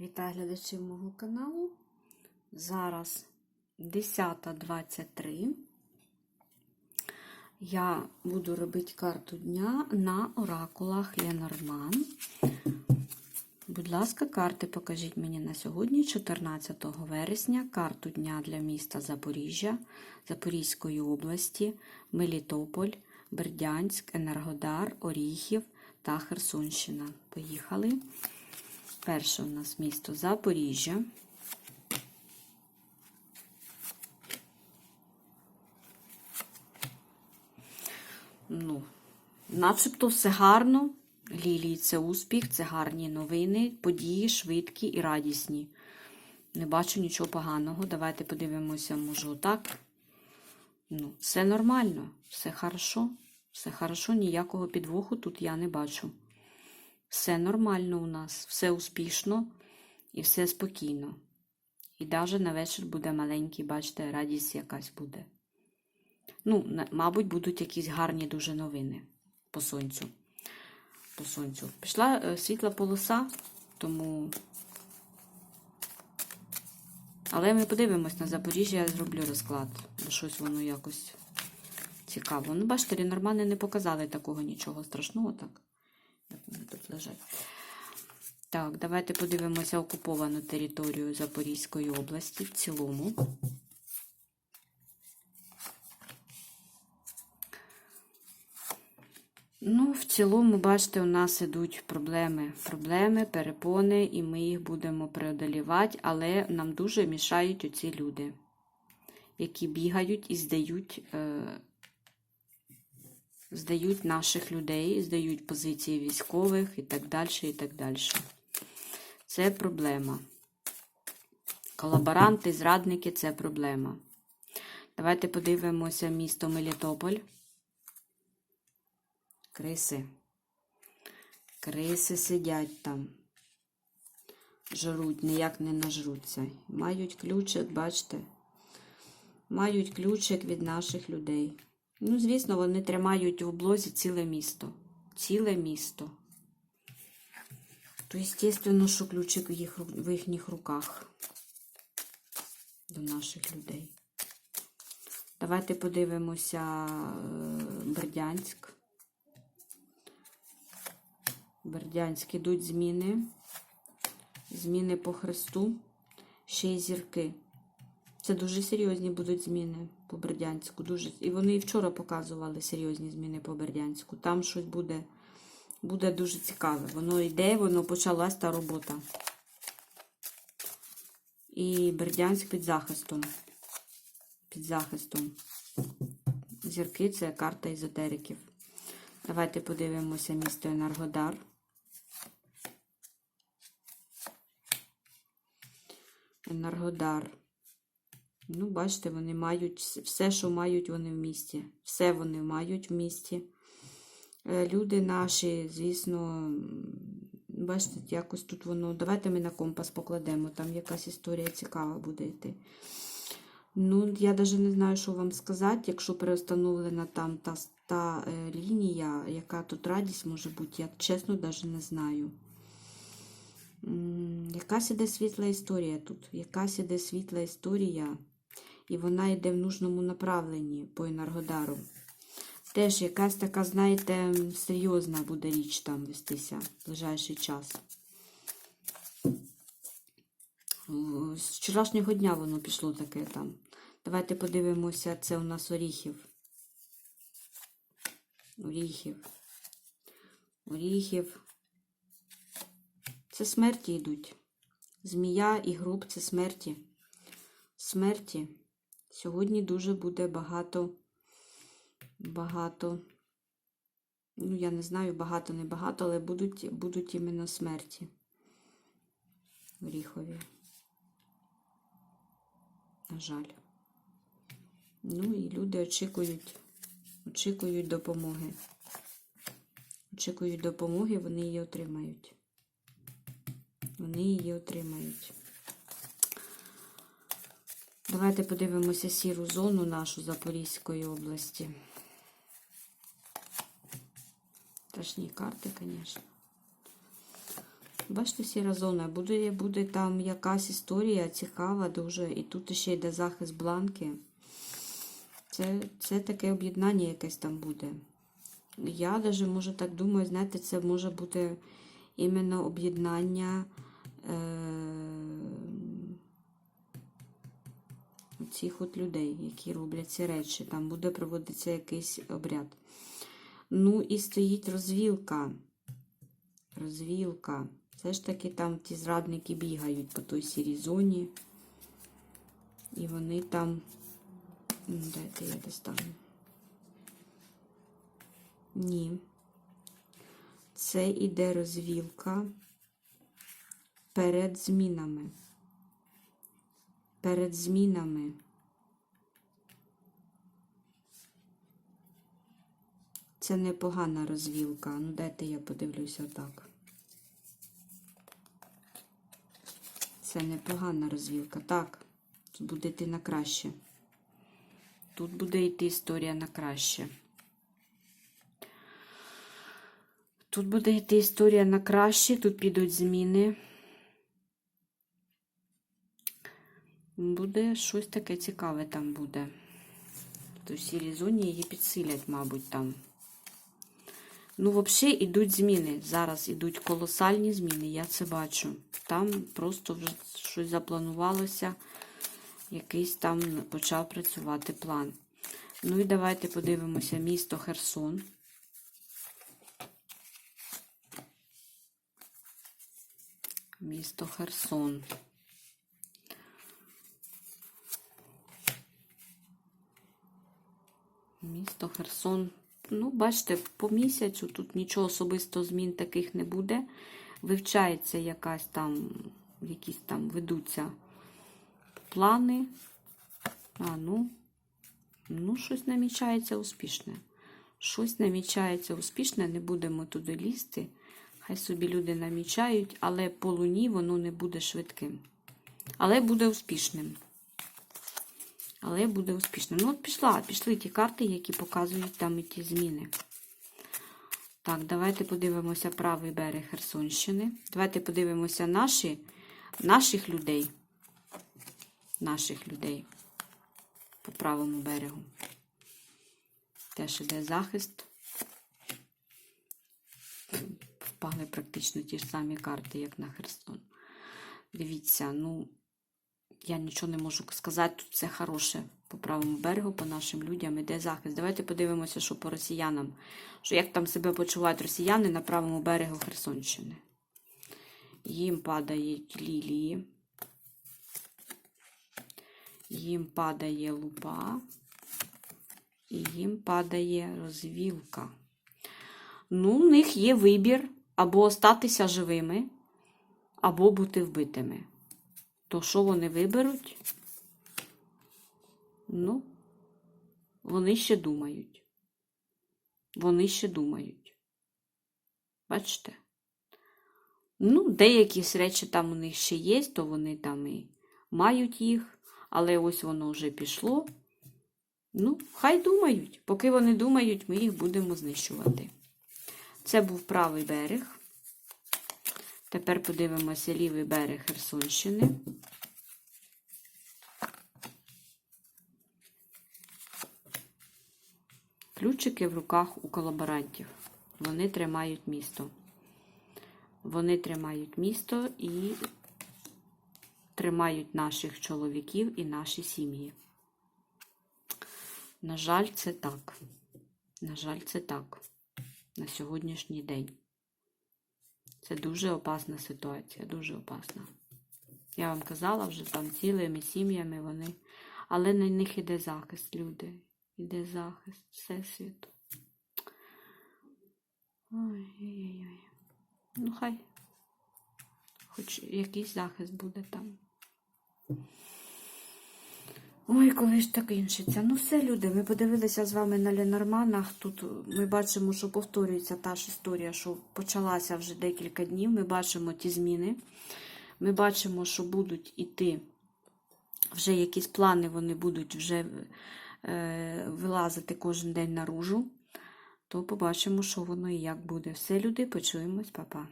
Вітаю глядачів мого каналу. Зараз 10.23. Я буду робити карту дня на оракулах Ленорман. Будь ласка, карти покажіть мені на сьогодні, 14 вересня, карту дня для міста Запоріжжя, Запорізької області, Мелітополь, Бердянськ, Енергодар, Оріхів та Херсонщина. Поїхали. Перше у нас місто Запоріжжя. Ну, начебто все гарно. Лілії це успіх, це гарні новини, події швидкі і радісні. Не бачу нічого поганого. Давайте подивимося, може, отак. Ну, все нормально, все хорошо, все хорошо, ніякого підвоху тут я не бачу. Все нормально у нас, все успішно і все спокійно. І навіть на вечір буде маленький, бачите, радість якась буде. Ну, мабуть, будуть якісь гарні дуже новини по сонцю. По сонцю. Пішла е, світла полоса, тому. Але ми подивимось на Запоріжжя, я зроблю розклад, бо щось воно якось цікаво. Ну, бачите, нормально не показали такого нічого страшного, так. Лежать. Так, давайте подивимося окуповану територію Запорізької області в цілому. Ну, в цілому, бачите, у нас ідуть проблеми. Проблеми, перепони, і ми їх будемо преодолівати, але нам дуже мішають оці люди, які бігають і здають, е, здають наших людей, здають позиції військових і так далі, і так далі. Це проблема. Колаборанти, зрадники це проблема. Давайте подивимося місто Мелітополь. Криси. Криси сидять там. Жруть, ніяк не нажруться. Мають ключик, бачите? Мають ключик від наших людей. Ну, звісно, вони тримають в облозі ціле місто. Ціле місто. То, звісно, що ключик в, їх, в їхніх руках до наших людей. Давайте подивимося е, Бердянськ. Бердянськ ідуть зміни. Зміни по Христу. Ще й зірки. Це дуже серйозні будуть зміни по Бердянську. Дуже... І вони і вчора показували серйозні зміни по Бердянську. Там щось буде, буде дуже цікаве. Воно йде, воно почалась та робота. І Бердянськ під захистом. Під захистом. Зірки це карта езотериків. Давайте подивимося місто Енергодар. Енергодар. Ну, бачите, вони мають все, що мають вони в місті. Все вони мають в місті. Е, Люди наші, звісно, бачите, якось тут воно. Давайте ми на компас покладемо. Там якась історія цікава буде йти. Ну, я навіть не знаю, що вам сказати, якщо переустановлена там та, та е, лінія, яка тут радість може бути, я чесно навіть не знаю. Якась іде світла історія тут. Якась іде світла історія, і вона йде в нужному направленні по Енергодару. Теж якась така, знаєте, серйозна буде річ там вестися в ближайший час. З вчорашнього дня воно пішло таке там. Давайте подивимося, це у нас Оріхів. Оріхів. Оріхів. Це смерті йдуть. Змія і груб це смерті. Смерті. Сьогодні дуже буде багато, багато. Ну, я не знаю, багато, не багато, але будуть, будуть іменно смерті. Оріхові. На жаль. Ну і люди очікують, очікують допомоги. Очікують допомоги, вони її отримають. Вони її отримають. Давайте подивимося сіру зону нашу Запорізької області. Страшні карти, звісно. Бачите, сіра зона. Буде, буде там якась історія цікава дуже. І тут ще йде захист бланки. Це, це таке об'єднання якесь там буде. Я навіть можу так думаю, знаєте, це може бути іменно об'єднання е- цих от людей, які роблять ці речі. Там буде проводитися якийсь обряд. Ну і стоїть розвілка. Розвілка. Все ж таки там ті зрадники бігають по той сірій зоні. І вони там. Дайте я достану. Ні. Це іде розвілка перед змінами. Перед змінами. Це непогана розвілка. Ну, дайте я подивлюся так. Це непогана розвілка. Так, тут буде йти на краще. Тут буде йти історія на краще. Тут буде йти історія на краще, тут підуть зміни. Буде щось таке цікаве там буде. То в сірій зоні її підсилять, мабуть, там. Ну, взагалі, йдуть зміни. Зараз йдуть колосальні зміни, я це бачу. Там просто вже щось запланувалося, якийсь там почав працювати план. Ну і давайте подивимося місто Херсон. Місто Херсон. Місто Херсон. Ну, бачите, по місяцю тут нічого особисто змін таких не буде. Вивчається якась там, якісь там ведуться плани. А, ну, ну, щось намічається успішне. Щось намічається успішне, не будемо туди лізти. Хай собі люди намічають, але по луні воно не буде швидким. Але буде успішним. Але буде успішним. Ну, от пішла, пішли ті карти, які показують там і ті зміни. Так, давайте подивимося правий берег Херсонщини. Давайте подивимося наші, наших людей. Наших людей по правому берегу. Теж іде захист. Впали практично ті ж самі карти, як на Херсон. Дивіться, ну, я нічого не можу сказати, тут все хороше. По правому берегу, по нашим людям іде захист. Давайте подивимося, що по росіянам. Що як там себе почувають росіяни на правому берегу Херсонщини. Їм падають лілії. Їм падає лупа. І їм падає розвілка. Ну, у них є вибір або остатися живими, або бути вбитими. То що вони виберуть? Ну, вони ще думають. Вони ще думають. Бачите? Ну, деякі речі там у них ще є, то вони там і мають їх, але ось воно вже пішло. Ну, хай думають. Поки вони думають, ми їх будемо знищувати. Це був правий берег. Тепер подивимося лівий берег Херсонщини. Ключики в руках у колаборантів. Вони тримають місто. Вони тримають місто і тримають наших чоловіків і наші сім'ї. На жаль, це так. На жаль, це так. На сьогоднішній день. Це дуже опасна ситуація, дуже опасна. Я вам казала вже там цілими сім'ями вони. Але на них іде захист, люди. Іде захист Всесвіту. Ой-ой-ой. Ну, хай. Хоч якийсь захист буде там. Ой, коли ж так кінчиться. Ну все, люди, ми подивилися з вами на Ленорманах. Тут ми бачимо, що повторюється та ж історія, що почалася вже декілька днів. Ми бачимо ті зміни. Ми бачимо, що будуть іти вже якісь плани, вони будуть вже е, вилазити кожен день наружу. То побачимо, що воно і як буде. Все, люди, почуємось, па-па.